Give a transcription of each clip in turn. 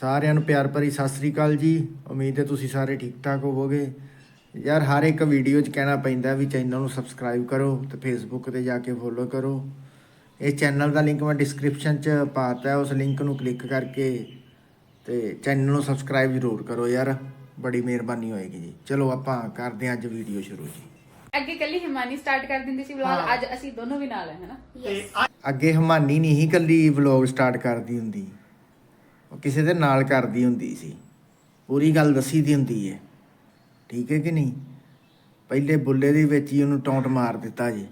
ਸਾਰਿਆਂ ਨੂੰ ਪਿਆਰ ਭਰੀ ਸਤਿ ਸ੍ਰੀ ਅਕਾਲ ਜੀ। ਉਮੀਦ ਹੈ ਤੁਸੀਂ ਸਾਰੇ ਠੀਕ ਠਾਕ ਹੋਵੋਗੇ। ਯਾਰ ਹਰ ਇੱਕ ਵੀਡੀਓ 'ਚ ਕਹਿਣਾ ਪੈਂਦਾ ਵੀ ਚੈਨਲ ਨੂੰ ਸਬਸਕ੍ਰਾਈਬ ਕਰੋ ਤੇ ਫੇਸਬੁੱਕ ਤੇ ਜਾ ਕੇ ਫੋਲੋ ਕਰੋ। ਇਹ ਚੈਨਲ ਦਾ ਲਿੰਕ ਮੈਂ ਡਿਸਕ੍ਰਿਪਸ਼ਨ 'ਚ ਪਾਤਾ ਹੈ ਉਸ ਲਿੰਕ ਨੂੰ ਕਲਿੱਕ ਕਰਕੇ ਤੇ ਚੈਨਲ ਨੂੰ ਸਬਸਕ੍ਰਾਈਬ ਜ਼ਰੂਰ ਕਰੋ ਯਾਰ। ਬੜੀ ਮਿਹਰਬਾਨੀ ਹੋਏਗੀ ਜੀ। ਚਲੋ ਆਪਾਂ ਕਰਦੇ ਹਾਂ ਅੱਜ ਵੀਡੀਓ ਸ਼ੁਰੂ ਜੀ। ਅੱਗੇ ਕੱਲੀ ਹਿਮਾਨੀ ਸਟਾਰਟ ਕਰ ਦਿੰਦੀ ਸੀ ਵਲੌਗ ਅੱਜ ਅਸੀਂ ਦੋਨੋਂ ਵੀ ਨਾਲ ਹੈ ਹਨਾ ਤੇ ਅੱਗੇ ਹਮਾਨੀ ਨਹੀਂ ਹੀ ਕੱਲੀ ਵਲੌਗ ਸਟਾਰਟ ਕਰਦੀ ਹੁੰਦੀ। ਉਹ ਕਿਸੇ ਦੇ ਨਾਲ ਕਰਦੀ ਹੁੰਦੀ ਸੀ। ਪੂਰੀ ਗੱਲ ਦੱਸੀ ਦੀ ਹੁੰਦੀ ਹੈ ਠੀਕ ਹੈ ਕਿ ਨਹੀਂ? ਪਹਿਲੇ ਬੁੱਲੇ ਦੇ ਵਿੱਚ ਹੀ ਉਹਨੂੰ ਟੌਂਟ ਮਾਰ ਦਿੱਤਾ ਜੀ।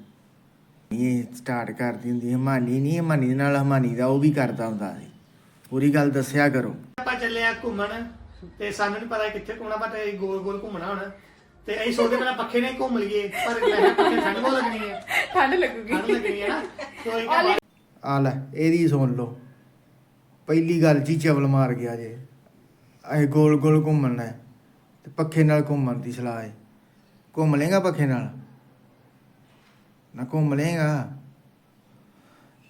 ਇਹ ਸਟਾਰਟ ਕਰਦੀ ਹੁੰਦੀ ਹਮਾਨੀ ਨਹੀਂ ਹਮਾਨੀ ਦੇ ਨਾਲ ਹਮਾਨੀ ਦਾ ਉਹ ਵੀ ਕਰਦਾ ਹੁੰਦਾ ਸੀ। ਪੂਰੀ ਗੱਲ ਦੱਸਿਆ ਕਰੋ। ਆਪਾਂ ਚੱਲੇ ਆ ਘੁੰਮਣ ਤੇ ਸਾਨੂੰ ਨਹੀਂ ਪਤਾ ਕਿੱਥੇ ਘੁੰਮਣਾ ਬਟ ਅਸੀਂ ਗੋਲ ਗੋਲ ਘੁੰਮਣਾ ਹੁਣ। ਤੇ ਅਸੀਂ ਸੋਚਦੇ ਪਹਿਲਾਂ ਪੱਖੇ ਹੀ ਘੁੰਮ ਲਈਏ ਪਰ ਮੈਂ ਪੱਖੇ ਠੰਡ ਬਹੁਤ ਲੱਗਣੀ ਹੈ ਠੰਡ ਲੱਗੂਗੀ। ਠੰਡ ਲੱਗਣੀ ਹੈ ਨਾ। ਇਹ ਆ ਲੈ ਇਹਦੀ ਸੁਣ ਲਓ। ਪਹਿਲੀ ਗੱਲ ਜੀ ਚਵਲ ਮਾਰ ਗਿਆ ਜੇ। ਅਸੀਂ ਗੋਲ ਗੋਲ ਘੁੰਮਣਾ ਹੈ ਤੇ ਪੱਖੇ ਨਾਲ ਘੁੰਮਣ ਦੀ ਸਲਾਹ ਹੈ ਘੁੰਮ ਲੇਗਾ ਪੱਖੇ ਨਾਲ? ਨਾ ਘੁੰਮ ਲੇਗਾ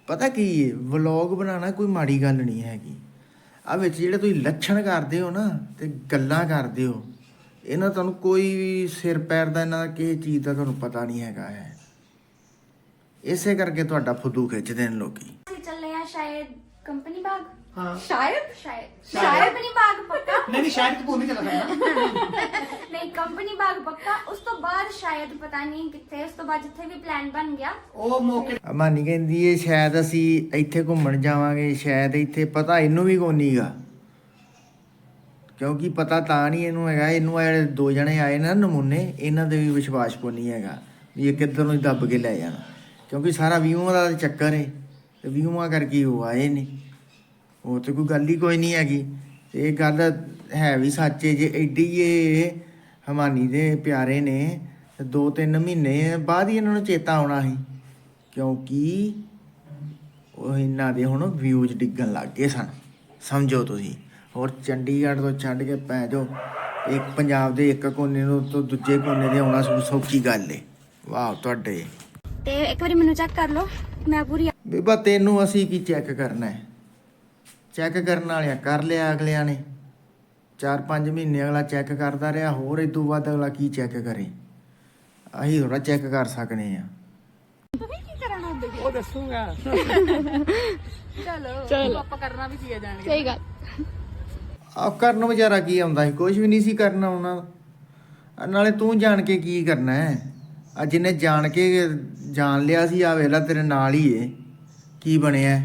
ਪਤਾ ਕੀ ਹੈ ਵਲੌਗ ਬਣਾਉਣਾ ਕੋਈ ਮਾੜੀ ਗੱਲ ਨਹੀਂ ਹੈਗੀ। ਆ ਵਿੱਚ ਜਿਹੜੇ ਤੁਸੀਂ ਲੱਛਣ ਕਰਦੇ ਹੋ ਨਾ, ਤੇ ਗੱਲਾਂ ਕਰਦੇ ਹੋ, ਇਹਨਾਂ ਤੁਹਾਨੂੰ ਕੋਈ ਵੀ ਸਿਰ ਪੈਰ ਦਾ, ਇਹਨਾਂ ਦਾ ਕਿਸੇ ਚੀਜ਼ ਦਾ ਤੁਹਾਨੂੰ ਪਤਾ ਨਹੀਂ ਹੈਗਾ ਹੈ। ਇਸੇ ਕਰਕੇ ਤੁਹਾਡਾ ਫੁੱਦੂ ਖਿੱਚਦੇ ਨੇ ਲੋਕੀ। ਚੱਲੇ ਆ ਸ਼ਾਇਦ ਕੰਪਨੀ ਬਾਗ? ਸ਼ਾਇਦ ਸ਼ਾਇਦ ਸ਼ਾਇਦ। ਸ਼ਾਇਦ। ਕੰਪਨੀ ਬਾਗ ਪੱਕਾ? ਨਹੀਂ ਨਹੀਂ ਸ਼ਾਇਦ ਤੂੰ ਨਹੀਂ ਚੱਲ ਸਕਦਾ ਨਹੀਂ ਕੰਪਨੀ ਬਾਗ ਪੱਕਾ। ਉਸ ਤੋਂ ਬਾਅਦ ਸ਼ਾਇਦ ਪਤਾ ਨਹੀਂ ਕਿੱਥੇ ਉਸ ਤੋਂ ਬਾਅਦ ਜਿੱਥੇ ਵੀ ਪਲਾਨ ਬਣ ਗਿਆ। ਉਹ ਮੌਕੇ ਅਮਾਨੀ ਕਹਿੰਦੀ ਏ ਸ਼ਾਇਦ ਅਸੀਂ ਇੱਥੇ ਘੁੰਮਣ ਜਾਵਾਂਗੇ ਸ਼ਾਇਦ ਇੱਥੇ ਪਤਾ ਇਹਨੂੰ ਵੀ ਕੋਈ ਨਹੀਂਗਾ ਕਿਉਂਕਿ ਪਤਾ ਤਾਂ ਨਹੀਂ ਇਹਨੂੰ ਹੈਗਾ ਇਹਨੂੰ ਇਹ ਜਿਹੜੇ ਦੋ ਜਣੇ ਆਏ ਨਾ ਨਮੂਨੇ ਇਹਨਾਂ ਦੇ ਵੀ ਵਿਸ਼ਵਾਸ ਕੋ ਨਹੀਂ ਹੈਗਾ ਵੀ ਇਹ ਕਿੱਧਰ ਨੂੰ ਦੱਬ ਕੇ ਲੈ ਜਾਣਾ। ਕਿਉਂਕਿ ਸਾਰਾ ਵਿਊਆਂ ਦਾ ਚੱਕਰ ਏ ਤੇ ਵਿਊਆਂ ਕਰਕੇ ਉਹ ਆਏ ਨੇ। ਉਹ ਤੇ ਕੋਈ ਗੱਲ ਹੀ ਕੋਈ ਨਹੀਂ ਹੈਗੀ। ਇਹ ਗੱਲ ਹੈ ਵੀ ਸੱਚੇ ਜੇ ਐਡੀ ਇਹ ਹਮਾਨੀ ਦੇ ਪਿਆਰੇ ਨੇ ਤੇ ਦੋ ਤਿੰਨ ਮਹੀਨੇ ਬਾਅਦ ਹੀ ਇਹਨਾਂ ਨੂੰ ਚੇਤਾ ਆਉਣਾ ਸੀ। ਕਿਉਂਕਿ ਉਹ ਇਹਨਾਂ ਦੇ ਹੁਣ ਵਿਊਜ਼ ਡਿੱਗਣ ਲੱਗ ਗਏ ਸਨ। ਸਮਝੋ ਤੁਸੀਂ। ਹੋਰ ਚੰਡੀਗੜ੍ਹ ਤੋਂ ਛੱਡ ਕੇ ਪੈ ਜਾਓ। ਇੱਕ ਪੰਜਾਬ ਦੇ ਇੱਕ ਕੋਨੇ ਨੂੰ ਤੋਂ ਦੂਜੇ ਕੋਨੇ ਦੇ ਆਉਣਾ ਸੌਖੀ ਗੱਲ ਏ। ਵਾਹ ਤੁਹਾਡੇ। ਤੇ ਇੱਕ ਵਾਰੀ ਮੈਨੂੰ ਚੈੱਕ ਕਰ ਲਓ। ਮੈਂ ਪੂਰੀ ਬੀਬਾ ਤੈਨੂੰ ਅਸੀਂ ਕੀ ਚੈੱਕ ਕਰਨਾ ਹੈ ਚੈੱਕ ਕਰਨ ਵਾਲਿਆਂ ਕਰ ਲਿਆ ਅਗਲਿਆਂ ਨੇ। 4-5 ਮਹੀਨੇ ਅਗਲਾ ਚੈੱਕ ਕਰਦਾ ਰਿਹਾ ਹੋਰ ਇਦੋਂ ਵੱਧ ਅਗਲਾ ਕੀ ਚੈੱਕ ਕਰੇ? ਅਸੀਂ ਥੋੜਾ ਚੈੱਕ ਕਰ ਸਕਨੇ ਆ। ਚਲੋ ਆਪਾਂ ਕਰਨਾ ਵੀ ਕੀ ਹੈ ਜਾਣ ਕੇ। ਆ ਕਰਨ ਵਿਚਾਰਾ ਕੀ ਆਉਂਦਾ ਸੀ? ਕੁਝ ਵੀ ਨਹੀਂ ਸੀ ਕਰਨਾ ਉਹਨਾਂ ਦਾ ਨਾਲੇ ਤੂੰ ਜਾਣ ਕੇ ਕੀ ਕਰਨਾ ਹੈ? ਆ ਜਿਹਨੇ ਜਾਣ ਕੇ ਜਾਣ ਲਿਆ ਸੀ ਆ ਵੇਲਾ ਤੇਰੇ ਨਾਲ ਹੀ ਏ। ਕੀ ਬਣਿਆ?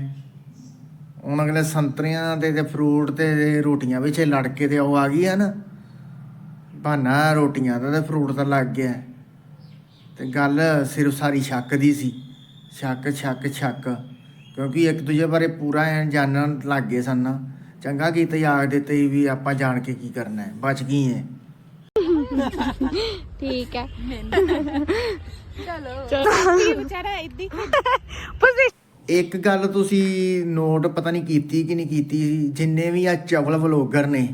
ਹੁਣ ਅਗਲੇ ਸੰਤਰੀਆਂ ਦੇ ਤੇ ਫਰੂਟ ਤੇ ਰੋਟੀਆਂ ਪਿੱਛੇ ਲੜ ਕੇ ਤੇ ਉਹ ਆ ਗਈ ਆ ਨਾ। ਬਹਾਨਾ ਰੋਟੀਆਂ ਦਾ ਤੇ ਫਰੂਟ ਤਾਂ ਲੱਗ ਗਿਆ। ਤੇ ਗੱਲ ਸਿਰਫ ਸਾਰੀ ਸ਼ੱਕ ਦੀ ਸੀ। ਸ਼ੱਕ ਸ਼ੱਕ ਸ਼ੱਕ। ਕਿਉਂਕਿ ਇੱਕ ਦੂਜੇ ਬਾਰੇ ਪੂਰਾ ਐ ਜਾਣਨ ਲੱਗ ਗਏ ਸਨ ਚੰਗਾ ਕੀਤਾ ਹੀ ਆਖ ਦਿੱਤੇ ਵੀ ਆਪਾਂ ਜਾਣ ਕੇ ਕੀ ਕਰਨਾ ਹੈ। ਬਚ ਗਈ ਐ। ਠੀਕ ਹੈ। ਕੀ ਵਿਚਾਰਾ ਇੱਦੀ? ਇੱਕ ਗੱਲ ਤੁਸੀਂ ਨੋਟ ਪਤਾ ਨਹੀਂ ਕੀਤੀ ਕਿ ਨਹੀਂ ਕੀਤੀ, ਜਿੰਨੇ ਵੀ ਆ ਚਵਲ ਵਲੋਗਰ ਨੇ,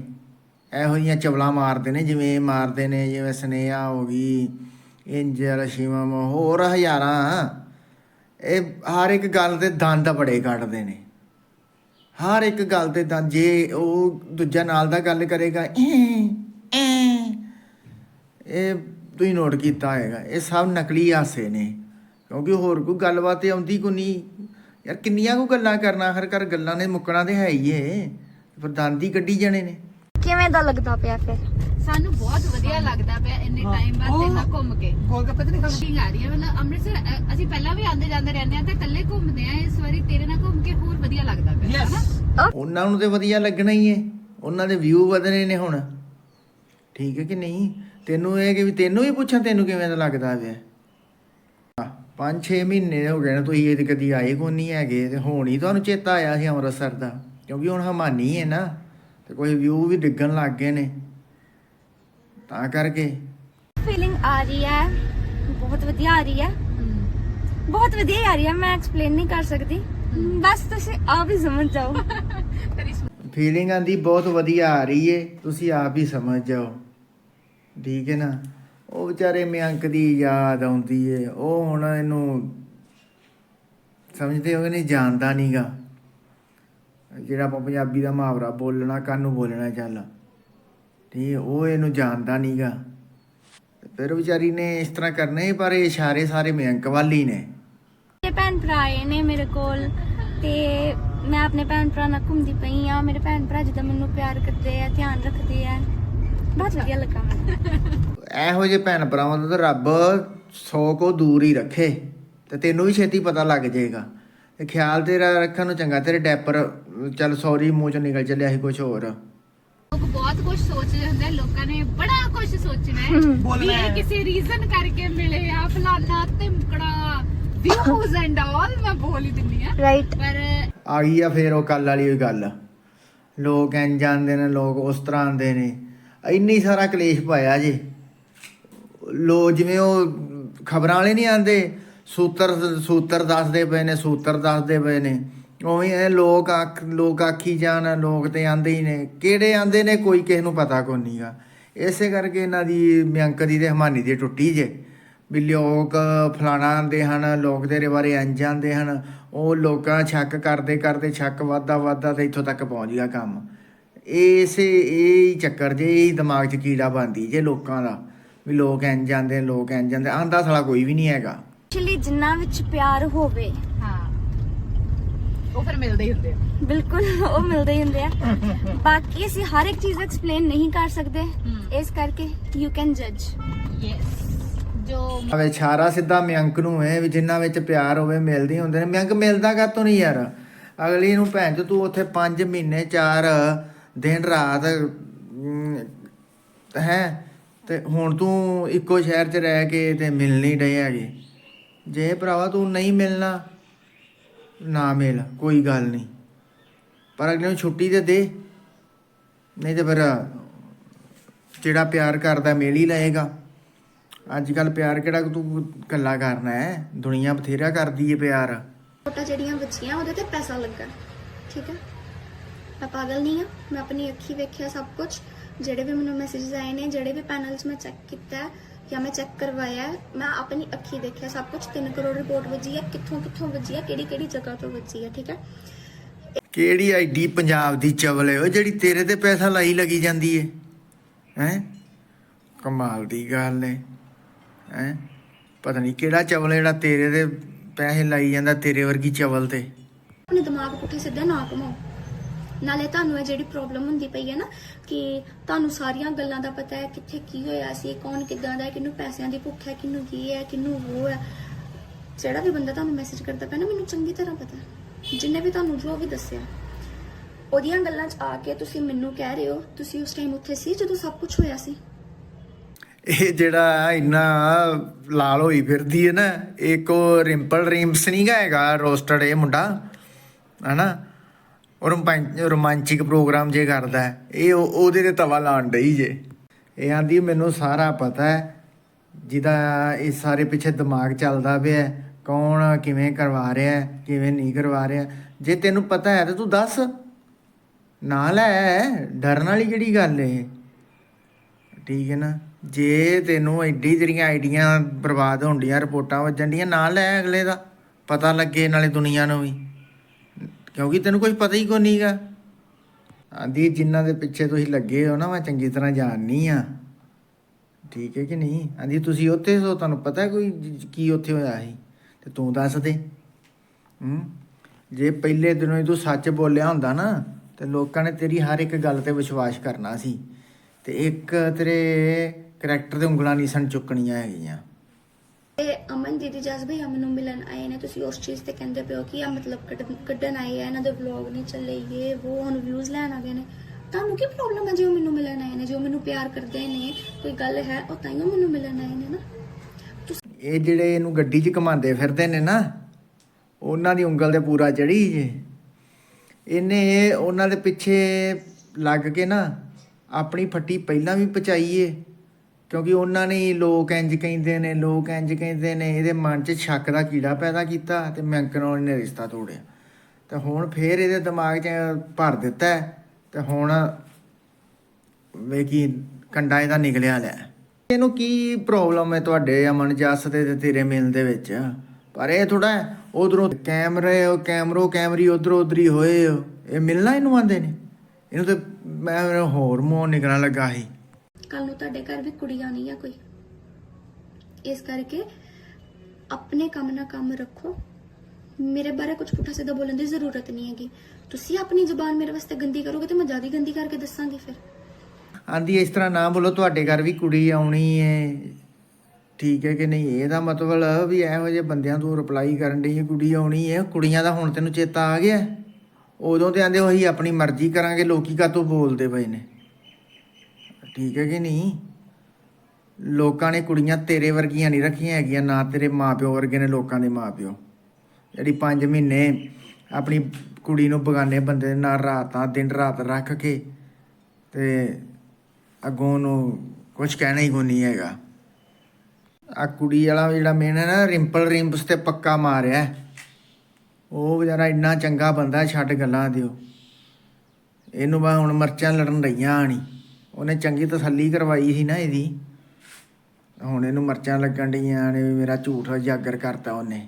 ਇਹੋ ਜਿਹੀਆਂ ਚਵਲਾਂ ਮਾਰਦੇ ਨੇ, ਜਿਵੇਂ ਮਾਰਦੇ ਨੇ, ਜਿਵੇਂ ਸਨੇਹਾ ਹੋ ਗਈ, ਇੰਜਲ, ਸ਼ਿਵਮ, ਹੋਰ ਹਜ਼ਾਰਾਂ, ਇਹ ਹਰ ਇੱਕ ਗੱਲ ਤੇ ਦੰਦ ਬੜੇ ਕੱਢਦੇ ਨੇ। ਹਰ ਇੱਕ ਗੱਲ ਤੇ ਦੰਦ, ਜੇ ਉਹ ਦੂਜਾ ਨਾਲ ਦਾ ਗੱਲ ਕਰੇਗਾ ਇਹ ਤੁਸੀਂ ਨੋਟ ਕੀਤਾ ਹੋਏਗਾ, ਇਹ ਸਭ ਨਕਲੀ ਹਾਸੇ ਨੇ, ਕਿਉਂਕਿ ਹੋਰ ਕੋਈ ਗੱਲਬਾਤ ਆਉਂਦੀ ਕੋ ਨਹੀਂ। ਯਾਰ ਕਿੰਨੀਆਂ ਕੋ ਗੱਲਾਂ ਕਰਨਾ ਆਖਰ ਕਰ ਗੱਲਾਂ ਨੇ ਮੁੱਕਣਾ ਤੇ ਹੈ ਹੀ ਏ। ਫਿਰ ਦੰਦ ਹੀ ਕੱਢੀ ਜਾਣੇ ਨੇ। ਕਿਵੇਂ ਦਾ ਲੱਗਦਾ ਪਿਆ ਫਿਰ? ਸਾਨੂੰ ਬਹੁਤ ਵਧੀਆ ਲੱਗਦਾ ਪਿਆ ਇੰਨੇ ਟਾਈਮ ਬਾਅਦ ਇੰਨਾ ਘੁੰਮ ਕੇ। ਗੋਲ ਗੱਪੇ ਤੇ ਨਹੀਂ ਖਾਂਦੇ ਫੀਲਿੰਗ ਆ ਰਹੀ ਹੈ ਮਤਲਬ ਅੰਮ੍ਰਿਤਸਰ ਅ, ਅਸੀਂ ਪਹਿਲਾਂ ਵੀ ਆਉਂਦੇ ਜਾਂਦੇ ਰਹਿੰਦੇ ਆ ਤੇ ਇਕੱਲੇ ਘੁੰਮਦੇ ਆ ਇਸ ਵਾਰੀ ਤੇਰੇ ਨਾਲ ਘੁੰਮ ਕੇ ਹੋਰ ਵਧੀਆ ਲੱਗਦਾ ਪਿਆ ਯੈਸ ਉਹਨਾਂ ਨੂੰ ਤੇ ਵਧੀਆ ਲੱਗਣਾ ਹੀ ਏ। ਉਹਨਾਂ ਦੇ ਵਿਊ ਵਧਣੇ ਨੇ ਹੁਣ। ਠੀਕ ਹੈ ਕਿ ਨਹੀਂ? ਤੈਨੂੰ ਇਹ ਕਿ ਵੀ ਤੈਨੂੰ ਵੀ ਪੁੱਛਾਂ ਤੈਨੂੰ ਕਿਵੇਂ ਦਾ ਲੱਗਦਾ ਪਿਆ? ਆਹ, ਪੰਜ 6 ਮਹੀਨੇ ਹੋ ਗਏ ਨੇ ਤੁਸੀਂ ਇਹ ਕਦੀ ਆਏ ਕੋ ਨਹੀਂ ਹੈਗੇ ਤੇ ਹੁਣ ਹੀ ਤੁਹਾਨੂੰ ਚੇਤਾ ਆਇਆ ਸੀ ਅੰਮ੍ਰਿਤਸਰ ਦਾ ਕਿਉਂਕਿ ਹੁਣ ਹਮਾਨੀ ਹੈ ਨਾ ਤੇ ਕੋਈ ਵਿਊ ਵੀ ਡਿੱਗਣ ਲੱਗ ਗਏ ਨੇ। ਤਾਂ ਕਰਕੇ। ਫੀਲਿੰਗ ਆ ਰਹੀ ਹੈ ਬਹੁਤ ਵਧੀਆ ਆ ਰਹੀ ਹੈ। ਬਹੁਤ ਵਧੀਆ ਆ ਰਹੀ ਹੈ ਮੈਂ ਐਕਸਪਲੇਨ ਨਹੀਂ ਕਰ ਸਕਦੀ। ਬਸ ਤੁਸੀਂ ਆਪ ਹੀ ਸਮਝ ਜਾਓ। ਫੀਲਿੰਗ ਆਂਦੀ ਬਹੁਤ ਵਧੀਆ ਆ ਰਹੀ ਏ ਤੁਸੀਂ ਆਪ ਹੀ ਸਮਝ ਜਾਓ। ਠੀਕ ਹੈ ਨਾ? ਉਹ ਵਿਚਾਰੇ ਮਿਆਂਕ ਦੀ ਯਾਦ ਆਉਂਦੀ ਏ, ਉਹ ਹੁਣ ਇਹਨੂੰ ਸਮਝਦੇ ਹੋ ਨਹੀਂ, ਜਾਣਦਾ ਨਹੀਂਗਾ ਜਿਹੜਾ ਆਪਾਂ ਪੰਜਾਬੀ ਦਾ ਮੁਹਾਵਰਾ ਬੋਲਣਾ, ਕਾਨੂੰ ਬੋਲਣਾ ਚੱਲ। ਠੀਕ ਉਹ ਇਹਨੂੰ ਜਾਣਦਾ ਨਹੀਂਗਾ ਫਿਰ ਵਿਚਾਰੀ ਨੇ ਇਸ ਤਰ੍ਹਾਂ ਕਰਨੇ ਪਰ ਇਹ ਇਸ਼ਾਰੇ ਸਾਰੇ ਮਯੰਕ ਵੱਲ ਹੀ ਨੇ। ਮੇਰੇ ਭੈਣ ਭਰਾ ਆਏ ਨੇ ਮੇਰੇ ਕੋਲ, ਤੇ ਮੈਂ ਆਪਣੇ ਭੈਣ ਭਰਾ ਨਾਲ ਘੁੰਮਦੀ ਪਈ ਆ। ਮੇਰੇ ਭੈਣ ਭਰਾ ਜਿੱਦਾਂ ਮੈਨੂੰ ਪਿਆਰ ਕਰਦੇ ਆ, ਧਿਆਨ ਰੱਖਦੇ ਆ। ਬਹੁਤ ਵਧੀਆ ਲੱਗਾ ਇਹੋ ਜਿਹੇ ਭੈਣ ਭਰਾਵਾਂ ਤੋਂ ਤਾਂ ਰੱਬ 100 ਕੋ ਦੂਰ ਹੀ ਰੱਖੇ ਤੇ ਤੈਨੂੰ ਵੀ ਛੇਤੀ ਪਤਾ ਲੱਗ ਜਾਏਗਾ। ਤੇ ਖਿਆਲ ਤੇਰਾ ਰੱਖਣ ਨੂੰ ਚੰਗਾ ਤੇਰੇ ਡੈਪਰ ਚੱਲ ਸੌਰੀ ਮੂੰਹ ਚੋਂ ਨਿਕਲ ਚੱਲਿਆ ਸੀ ਕੁਝ ਹੋਰ। ਲੋਕ ਬਹੁਤ ਕੁਝ ਸੋਚਦੇ ਹੁੰਦੇ ਆ, ਲੋਕਾਂ ਨੇ ਬੜਾ ਕੁਝ ਸੋਚਣਾ ਹੈ। ਬੋਲਣਾ ਵੀ। ਇਹ ਕਿਸੇ ਰੀਜ਼ਨ ਕਰਕੇ ਮਿਲੇ ਆ ਫਲਾਨਾ ਤਿਮਕੜਾ ਵਿਊਜ਼ ਐਂਡ ਆਲ ਮੈਂ ਬੋਲ ਹੀ ਦਿੰਦੀ ਆ। ਰਾਈਟ ਪਰ ਆ ਗਈ ਆ ਫੇਰ ਉਹ ਕੱਲ ਵਾਲੀ ਗੱਲ। ਲੋਕ ਇੰਝ ਜਾਂਦੇ ਨੇ ਲੋਕ ਉਸ ਤਰ੍ਹਾਂ ਆਉਂਦੇ ਨੇ। ਇੰਨੀ ਸਾਰਾ ਕਲੇਸ਼ ਪਾਇਆ ਜੇ। ਲੋ ਜਿਵੇਂ ਉਹ ਖਬਰਾਂ ਵਾਲੇ ਨਹੀਂ ਆਉਂਦੇ, ਸੂਤਰ ਸੂਤਰ ਦੱਸਦੇ ਪਏ ਨੇ, ਸੂਤਰ ਦੱਸਦੇ ਪਏ ਨੇ। ਉਵੇਂ ਇਹ ਲੋਕ ਆਖ, ਲੋਕ ਆਖੀ ਜਾਣ, ਲੋਕ ਤੇ ਆਂਦੇ ਹੀ ਨੇ। ਕਿਹੜੇ ਆਂਦੇ ਨੇ ਕੋਈ ਕਿਸੇ ਨੂੰ ਪਤਾ ਕੋ ਨਹੀਂਗਾ ਇਸੇ ਕਰਕੇ ਇਹਨਾਂ ਦੀ ਮਿਆਂਕ ਦੀ ਤੇ ਹਮਾਨੀ ਦੀ ਟੁੱਟੀ ਜੇ। ਵੀ ਲੋਕ ਫਲਾਣਾ ਆਂਦੇ ਹਨ, ਲੋਕ ਤੇਰੇ ਬਾਰੇ ਇੰਝ ਆਂਦੇ ਹਨ। ਉਹ ਲੋਕਾਂ ਸ਼ੱਕ ਕਰਦੇ ਕਰਦੇ ਸ਼ੱਕ ਵੱਧਦਾ ਵੱਧਦਾ ਤੇ ਇੱਥੋਂ ਤੱਕ ਪਹੁੰਚ ਗਿਆ ਕੰਮ। ਇਸੇ ਇਹ ਹੀ ਚੱਕਰ ਜੇ ਇਹ ਹੀ ਦਿਮਾਗ 'ਚ ਕੀੜਾ ਬੰਦੀ ਜੇ ਲੋਕਾਂ ਦਾ ਵੀ ਲੋਕ ਇੰਝ ਜਾਂਦੇ ਲੋਕ ਇੰਝ ਜਾਂਦੇ ਆਂਦਾ ਸਾਲਾ ਕੋਈ ਵੀ ਨਹੀਂ ਹੈਗਾ। ਐਕਚੁਅਲੀ ਜਿੰਨਾ ਵਿੱਚ ਪਿਆਰ ਹੋਵੇ। ਹਾਂ। ਉਹ ਫਿਰ ਮਿਲਦੇ ਹੀ ਹੁੰਦੇ ਆ। ਬਿਲਕੁਲ ਉਹ ਮਿਲਦੇ ਹੀ ਹੁੰਦੇ ਆ। ਬਾਕੀ ਅਸੀਂ ਹਰ ਇੱਕ ਚੀਜ਼ ਐਕਸਪਲੇਨ ਨਹੀਂ ਕਰ ਸਕਦੇ। ਇਸ ਕਰਕੇ ਯੂ ਕੈਨ ਜੱਜ ਯੈਸ ਜੋ ਆਵੇ ਛਾਰਾ ਸਿੱਧਾ ਮਿਆਂਕ ਨੂੰ ਹੈ ਵੀ ਜਿੰਨਾ ਵਿੱਚ ਪਿਆਰ ਹੋਵੇ ਮਿਲਦੇ ਹੀ ਹੁੰਦੇ ਨੇ। ਮਿਆਂਕ ਮਿਲਦਾ ਕਾਤੋਂ ਨਹੀਂ ਯਾਰ? ਅਗਲੀ ਨੂੰ ਭੈਣ ਤੂੰ ਉੱਥੇ 5 ਮਹੀਨੇ 4 ਦਿਨ ਰਾਤ ਹੈ, ਤੇ ਹੁਣ ਤੂੰ ਇੱਕੋ ਸ਼ਹਿਰ 'ਚ ਰਹਿ ਕੇ ਤੇ ਮਿਲ ਨਹੀਂ ਰਹੇ ਹੈਗੇ। ਜੇ ਭਰਾਵਾ ਤੂੰ ਨਹੀਂ ਮਿਲਣਾ, ਨਾ ਮਿਲ, ਕੋਈ ਗੱਲ ਨਹੀਂ। ਪਰ ਅਗਲੇ ਨੂੰ ਛੁੱਟੀ ਤੇ ਦੇ, ਨਹੀਂ ਤੇ ਫਿਰ ਜਿਹੜਾ ਪਿਆਰ ਕਰਦਾ ਮਿਲ ਹੀ ਲਏਗਾ। ਅੱਜ ਕੱਲ ਪਿਆਰ ਕਿਹੜਾ ਤੂੰ ਕੱਲਾ ਕਰਨਾ ਹੈ? ਦੁਨੀਆ ਬਥੇਰਾ ਕਰਦੀ ਏ ਪਿਆਰ। ਫੋਟੋ ਜਿਹੜੀਆਂ ਬੱਚੀਆਂ, ਉਹਦੇ ਤੇ ਪੈਸਾ ਲੱਗਾ ਠੀਕ ਹੈ? ਮੈਂ ਪਾਗਲ ਨਹੀਂ ਆ ਮੈਂ ਆਪਣੀ ਅੱਖੀ ਵੇਖਿਆ ਸਭ ਕੁਝ ਜਿਹੜੇ ਵੀ ਮੈਨੂੰ ਮੈਸੇजेस ਆਏ ਨੇ ਜਿਹੜੇ ਵੀ ਪੈਨਲਸ ਮੈਂ ਚੈੱਕ ਕੀਤਾ ਹੈ ਜਾਂ ਮੈਂ ਚੈੱਕ ਕਰਵਾਇਆ ਹੈ, ਮੈਂ ਆਪਣੀ ਅੱਖੀ ਦੇਖਿਆ ਸਭ ਕੁਝ 3 ਕਰੋੜ ਰਿਪੋਰਟ ਵੱਜੀ ਹੈ। ਕਿੱਥੋਂ ਕਿੱਥੋਂ ਵੱਜੀ ਹੈ? ਕਿਹੜੀ ਕਿਹੜੀ ਜਗ੍ਹਾ ਤੋਂ ਵੱਜੀ ਹੈ? ਠੀਕ ਹੈ? ਕਿਹੜੀ ਆਈਡੀ ਪੰਜਾਬ ਦੀ ਚਵਲ ਉਹ ਜਿਹੜੀ ਤੇਰੇ ਤੇ ਪੈਸਾ ਲਾਈ ਲੱਗੀ ਜਾਂਦੀ ਏ ਹੈ? ਕਮਾਲ ਦੀ ਗੱਲ ਏ ਹੈ? ਪਤਾ ਨਹੀਂ ਕਿਹੜਾ ਚਵਲ ਜਿਹੜਾ ਤੇਰੇ ਤੇ ਪੈਸੇ ਲਾਈ ਜਾਂਦਾ ਤੇਰੇ ਵਰਗੀ ਚਵਲ ਤੇ। ਆਪਣੇ ਦਿਮਾਗ ਪੁੱਠੇ ਸਿੱਧੇ ਨਾ ਘੁਮਾਓ। ਨਾਲੇ ਤੁਹਾਨੂੰ ਇਹ ਜਿਹੜੀ ਪ੍ਰੋਬਲਮ ਹੁੰਦੀ ਪਈ ਹੈ ਨਾ ਕਿ ਤੁਹਾਨੂੰ ਸਾਰੀਆਂ ਗੱਲਾਂ ਦਾ ਪਤਾ ਹੈ ਕਿੱਥੇ ਕੀ ਹੋਇਆ ਸੀ, ਕੌਣ ਕਿੱਦਾਂ ਦਾ ਹੈ, ਕਿਹਨੂੰ ਪੈਸਿਆਂ ਦੀ ਭੁੱਖ ਹੈ, ਕਿਹਨੂੰ ਕੀ ਹੈ, ਕਿਹਨੂੰ ਉਹ ਹੈ। ਜਿਹੜਾ ਵੀ ਬੰਦਾ ਤੁਹਾਨੂੰ ਮੈਸੇਜ ਕਰਦਾ ਪਿਆ ਨਾ, ਮੈਨੂੰ ਚੰਗੀ ਤਰ੍ਹਾਂ ਪਤਾ ਜਿੰਨੇ ਵੀ ਤੁਹਾਨੂੰ ਜੋ ਵੀ ਦੱਸਿਆ। ਉਹਦੀਆਂ ਗੱਲਾਂ 'ਚ ਆ ਕੇ ਤੁਸੀਂ ਮੈਨੂੰ ਕਹਿ ਰਹੇ ਹੋ, ਤੁਸੀਂ ਉਸ ਟਾਈਮ ਉੱਥੇ ਸੀ ਜਦੋਂ ਸਭ ਕੁਝ ਹੋਇਆ ਸੀ? ਇਹ ਜਿਹੜਾ ਇੰਨਾ ਲਾਲ ਹੋਈ ਫਿਰਦੀ ਹੈ ਨਾ, ਇੱਕ ਉਹ ਰਿੰਪਲ ਰੀਮਸ ਨਹੀਂ ਗਾ ਹੈਗਾ ਰੋਸਟਡ ਇਹ ਮੁੰਡਾ, ਹਨਾ? ਰੋਮਾਂਚਿਕ ਪ੍ਰੋਗਰਾਮ ਜੇ ਕਰਦਾ ਇਹ ਉਹਦੇ ਤੇ ਤਵਾ ਲਾਣ ਡਈ ਜੇ। ਇਹ ਆਂਦੀ, ਮੈਨੂੰ ਸਾਰਾ ਪਤਾ ਹੈ, ਜਿਹਦਾ ਇਹ ਸਾਰੇ ਪਿੱਛੇ ਦਿਮਾਗ ਚੱਲਦਾ ਪਿਆ ਕੌਣ ਕਿਵੇਂ ਕਰਵਾ ਰਿਹਾ ਕਿਵੇਂ ਨਹੀਂ ਕਰਵਾ ਰਿਹਾ ਜੇ ਤੈਨੂੰ ਪਤਾ ਹੈ ਤਾਂ ਤੂੰ ਦੱਸ। ਨਾ ਲੈ, ਡਰਨ ਵਾਲੀ ਜਿਹੜੀ ਗੱਲ ਏ? ਠੀਕ ਹੈ ਨਾ? ਜੇ ਤੈਨੂੰ ਐਡੀ ਤੇਰੀਆਂ ਆਈਡੀਆਂ ਬਰਬਾਦ ਹੋਣ ਡੀਆਂ ਰਿਪੋਰਟਾਂ ਵੱਜਣ ਡੀਆਂ ਨਾ ਲੈ ਅਗਲੇ ਦਾ। ਪਤਾ ਲੱਗੇ ਨਾਲੇ ਦੁਨੀਆ ਨੂੰ ਵੀ। ਕਿਉਂਕਿ ਤੈਨੂੰ ਕੁਝ ਪਤਾ ਹੀ ਕੋਈ ਨਹੀਂਗਾ? ਆਂਦੀ ਜਿਨ੍ਹਾਂ ਦੇ ਪਿੱਛੇ ਤੁਸੀਂ ਲੱਗੇ ਹੋ ਨਾ, ਮੈਂ ਚੰਗੀ ਤਰ੍ਹਾਂ ਜਾਣਨੀ ਆ। ਠੀਕ ਹੈ ਕਿ ਨਹੀਂ? ਆਂਦੀ, ਤੁਸੀਂ ਉੱਥੇ ਸੋ, ਤੁਹਾਨੂੰ ਪਤਾ ਕੋਈ ਕੀ ਉੱਥੇ ਹੋਇਆ ਸੀ? ਤੇ ਤੂੰ ਦੱਸ ਦੇ। ਹੂੰ? ਜੇ ਪਹਿਲੇ ਦਿਨੋਂ ਹੀ ਤੂੰ ਸੱਚ ਬੋਲਿਆ ਹੁੰਦਾ ਨਾ, ਤੇ ਲੋਕਾਂ ਨੇ ਤੇਰੀ ਹਰ ਇੱਕ ਗੱਲ ਤੇ ਵਿਸ਼ਵਾਸ ਕਰਨਾ ਸੀ। ਤੇ ਇੱਕ ਤੇਰੇ ਕਰੈਕਟਰ ਤੇ ਉਂਗਲਾਂ ਨਹੀਂ ਸਨ ਚੁੱਕਣੀਆਂ ਹੈਗੀਆਂ। ਤੇ ਅਮਨ ਦੀਦੀ ਜਸ ਭਈਆ ਮੈਨੂੰ ਮਿਲਣ ਆਏ ਨੇ, ਤੁਸੀਂ ਉਸ ਚੀਜ਼ ਤੇ ਕਹਿੰਦੇ ਪਿਓ ਕਿ ਆ ਮਤਲਬ ਕੱਢਣ ਆਏ ਆ, ਇਹਨਾਂ ਦੇ ਵਲੌਗ ਨਹੀਂ ਚੱਲੇ, ਇਹ, ਉਹ, ਹੁਣ ਵਿਊਜ਼ ਲੈਣ ਆ ਗਏ ਨੇ। ਤੁਹਾਨੂੰ ਕੀ ਪ੍ਰੋਬਲਮ ਹੈ ਜੇ ਉਹ ਮੈਨੂੰ ਮਿਲਣ ਆਏ ਨੇ, ਜੋ ਮੈਨੂੰ ਪਿਆਰ ਕਰਦੇ ਨੇ, ਕੋਈ ਗੱਲ ਹੈ, ਉਹ ਤਾਈਓ ਮੈਨੂੰ ਮਿਲਣ ਆਏ ਨੇ ਨਾ। ਇਹ ਜਿਹੜੇ ਇਹਨੂੰ ਗੱਡੀ 'ਚ ਘਮਾਉਂਦੇ ਫਿਰਦੇ ਨੇ ਨਾ, ਉਹਨਾਂ ਦੀ ਉਂਗਲ ਤੇ ਪੂਰਾ ਚੜੀ ਜੇ। ਇਹਨੇ ਉਹਨਾਂ ਦੇ ਪਿੱਛੇ ਲੱਗ ਕੇ ਨਾ ਆਪਣੀ ਫੱਟੀ ਪਹਿਲਾਂ ਵੀ ਪਚਾਈਏ ਕਿਉਂਕਿ ਉਹਨਾਂ ਨੇ ਹੀ ਲੋਕ ਇੰਜ ਕਹਿੰਦੇ ਨੇ, ਲੋਕ ਇੰਜ ਕਹਿੰਦੇ ਨੇ, ਇਹਦੇ ਮਨ 'ਚ ਸ਼ੱਕ ਦਾ ਕੀੜਾ ਪੈਦਾ ਕੀਤਾ ਤੇ ਮੈਂਕ ਨਾਲ ਇਹਨੇ ਰਿਸ਼ਤਾ ਤੋੜਿਆ। ਤੇ ਹੁਣ ਫੇਰ ਇਹਦੇ ਦਿਮਾਗ 'ਚ ਭਰ ਦਿੱਤਾ ਹੈ ਤੇ ਹੁਣ ਵੇਖੀ ਕੰਡਾ ਇਹਦਾ ਨਿਕਲਿਆ ਲੈ। ਇਹਨੂੰ ਕੀ ਪ੍ਰੋਬਲਮ ਹੈ ਤੁਹਾਡੇ ਅਮਨ ਜੱਸ ਦੇ ਤੇ ਤੇਰੇ ਮਿਲ ਦੇ ਵਿੱਚ? ਪਰ ਇਹ ਥੋੜਾ ਉਧਰੋਂ ਕੈਮਰੇ ਉਹ ਕੈਮਰੋ ਕੈਮਰੀ ਉਧਰੋਂ ਉਧਰੀ ਹੋਏ ਹੋ। ਇਹ ਮਿਲਣਾ ਇਹਨੂੰ ਆਂਦੇ ਨੇ? ਇਹਨੂੰ ਤੇ ਮੈਂ ਮੇਰਾ ਹੋਰ ਮੋਹ ਨਿਕਲਣ ਲੱਗਾ ਸੀ। ਕੱਲ ਨੂੰ ਤੁਹਾਡੇ ਘਰ ਵੀ ਕੁੜੀ ਆਣੀ ਆ ਕੋਈ। ਇਸ ਕਰਕੇ ਆਪਣੇ ਕੰਮ ਨਾਲ ਕੰਮ ਰੱਖੋ। ਮੇਰੇ ਬਾਰੇ ਕੁਝ ਪੁੱਠਾ ਸਿੱਧਾ ਬੋਲਣ ਦੀ ਜ਼ਰੂਰਤ ਨਹੀਂ ਹੈਗੀ। ਤੁਸੀਂ ਆਪਣੀ ਜ਼ੁਬਾਨ ਮੇਰੇ ਵਾਸਤੇ ਗੰਦੀ ਕਰੋਗੇ ਤੇ ਮੈਂ ਜ਼ਿਆਦਾ ਗੰਦੀ ਕਰਕੇ ਦੱਸਾਂਗੀ ਫਿਰ। ਆਂਦੀ, ਇਸ ਤਰ੍ਹਾਂ ਨਾ ਬੋਲੋ, ਤੁਹਾਡੇ ਘਰ ਵੀ ਕੁੜੀ ਆਉਣੀ ਹੈ ਠੀਕ ਹੈ ਕਿ ਨਹੀਂ? ਇਹਦਾ ਮਤਲਬ ਵੀ ਇਹੋ ਜਿਹੇ ਬੰਦਿਆਂ ਤੋਂ ਰਿਪਲਾਈ ਕਰਨ ਦੀ ਕੁੜੀ ਆਉਣੀ ਹੈ ਕੁੜੀਆਂ ਦਾ ਹੁਣ ਤੈਨੂੰ ਚੇਤਾ ਆ ਗਿਆ। ਉਦੋਂ ਤੇ ਆਂਦੇ ਹੋਈ ਆਪਣੀ ਮਰਜ਼ੀ ਕਰਾਂਗੇ, ਲੋਕੀ ਕਾ ਕਾਤੋਂ ਬੋਲਦੇ ਪਏ ਨੇ? ਠੀਕ ਹੈ ਕਿ ਨਹੀਂ? ਲੋਕਾਂ ਨੇ ਕੁੜੀਆਂ ਤੇਰੇ ਵਰਗੀਆਂ ਨਹੀਂ ਰੱਖੀਆਂ ਹੈਗੀਆਂ, ਨਾ ਤੇਰੇ ਮਾਪਿਓ ਵਰਗੇ ਨੇ ਲੋਕਾਂ ਦੇ ਮਾਪਿਓ। ਜਿਹੜੀ 5 ਮਹੀਨੇ ਆਪਣੀ ਕੁੜੀ ਨੂੰ ਬਗਾਨੇ ਬੰਦੇ ਦੇ ਨਾਲ ਰਾਤਾਂ, ਦਿਨ ਰਾਤ ਰੱਖ ਕੇ ਤੇ ਅੱਗੋਂ ਨੂੰ ਕੁਝ ਕਹਿਣਾ ਹੀ ਕੋਈ ਨਹੀਂ ਹੈਗਾ। ਆ ਕੁੜੀ ਵਾਲਾ ਜਿਹੜਾ ਮੇਨ ਹੈ ਨਾ, ਰਿੰਪਲ ਰਿੰਪਸ ਤੇ ਪੱਕਾ ਮਾਰਿਆ। ਉਹ ਵਿਚਾਰਾ ਇੰਨਾ ਚੰਗਾ ਬੰਦਾ, ਛੱਡ ਗੱਲਾਂ ਦਿਓ। ਇਹਨੂੰ ਬਾ ਹੁਣ ਮਰਚਾਂ ਲੜਨ ਰਹੀਆਂ ਆਣੀ ਉਹਨੇ ਚੰਗੀ ਤਸੱਲੀ ਕਰਵਾਈ ਸੀ ਨਾ ਇਹਦੀ। ਹੁਣ ਇਹਨੂੰ ਮਰਚਾਂ ਲੱਗਣ ਡੀਆਂ ਨੇ ਵੀ ਮੇਰਾ ਝੂਠ ਉਜਾਗਰ ਕਰਤਾ ਉਹਨੇ।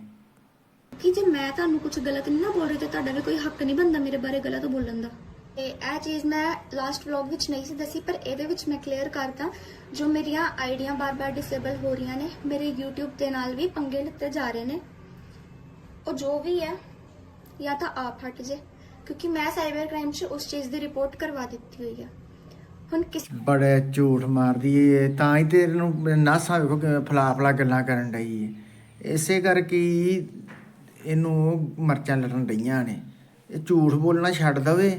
ਕਿ ਜੇ ਮੈਂ ਤੁਹਾਨੂੰ ਕੁਝ ਗਲਤ ਨਹੀਂ ਨਾ ਬੋਲ ਰਹੀ ਤੇ ਤੁਹਾਡਾ ਵੀ ਕੋਈ ਹੱਕ ਨਹੀਂ ਬਣਦਾ ਮੇਰੇ ਬਾਰੇ ਗਲਤ ਬੋਲਣ ਦਾ। ਤੇ ਇਹ ਚੀਜ਼ ਮੈਂ ਲਾਸਟ ਵਲੌਗ ਵਿੱਚ ਨਹੀਂ ਸੀ ਦੱਸੀ, ਪਰ ਇਹਦੇ ਵਿੱਚ ਮੈਂ ਕਲੀਅਰ ਕਰਤਾ, ਜੋ ਮੇਰੀਆਂ ਆਈਡੀਆਂ ਬਾਰ-ਬਾਰ ਡਿਸੇਬਲ ਹੋ ਰਹੀਆਂ ਨੇ, ਮੇਰੇ YouTube ਦੇ ਨਾਲ ਵੀ ਪੰਗੇ ਲਿੱਤੇ ਜਾ ਰਹੇ ਨੇ। ਉਹ ਜੋ ਵੀ ਹੈ, ਜਾਂ ਤਾਂ ਆਪ ਹਟ ਜੇ, ਕਿਉਂਕਿ ਮੈਂ ਸਾਈਬਰ ਕ੍ਰਾਈਮ 'ਚ ਉਸ ਚੀਜ਼ ਦੀ ਰਿਪੋਰਟ ਕਰਵਾ ਦਿੱਤੀ ਹੋਈ ਆ। ਹੁਣ ਕਿਸ ਬੜੇ ਝੂਠ ਮਾਰਦੀ ਏ ਤਾਂ ਹੀ ਤੇ ਇਹਨੂੰ ਨਾਸਾ ਵੇਖੋ ਕਿਵੇਂ ਫਲਾ ਫਲਾ ਗੱਲਾਂ ਕਰਨ ਡਈ ਏ। ਇਸੇ ਕਰਕੇ ਹੀ ਇਹਨੂੰ ਮਰਚਾਂ ਲੜਨ ਡਈਆਂ ਨੇ। ਇਹ ਝੂਠ ਬੋਲਣਾ ਛੱਡ ਦਵੇ।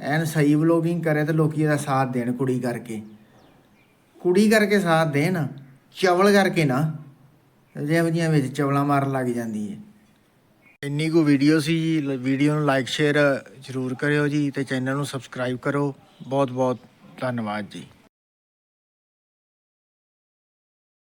ਐਨ ਸਹੀ ਵਲੋਗਿੰਗ ਕਰੇ ਤੇ ਲੋਕੀ ਇਹਦਾ ਸਾਥ ਦੇਣ ਕੁੜੀ ਕਰਕੇ। ਕੁੜੀ ਕਰਕੇ ਸਾਥ ਦੇਣ, ਚਵਲ ਕਰਕੇ ਨਾ। ਜਿਹੋ ਜਿਹੀਆਂ ਵਿੱਚ ਚਵਲਾਂ ਮਾਰਨ ਲੱਗ ਜਾਂਦੀ ਏ। ਇੰਨੀ ਕੁ ਵੀਡੀਓ ਸੀ ਜੀ। ਵੀਡੀਓ ਨੂੰ ਲਾਈਕ ਸ਼ੇਅਰ ਜ਼ਰੂਰ ਕਰਿਓ ਜੀ ਤੇ ਚੈਨਲ ਨੂੰ ਸਬਸਕ੍ਰਾਈਬ ਕਰੋ। ਬਹੁਤ ਬਹੁਤ ਧੰਨਵਾਦ ਜੀ।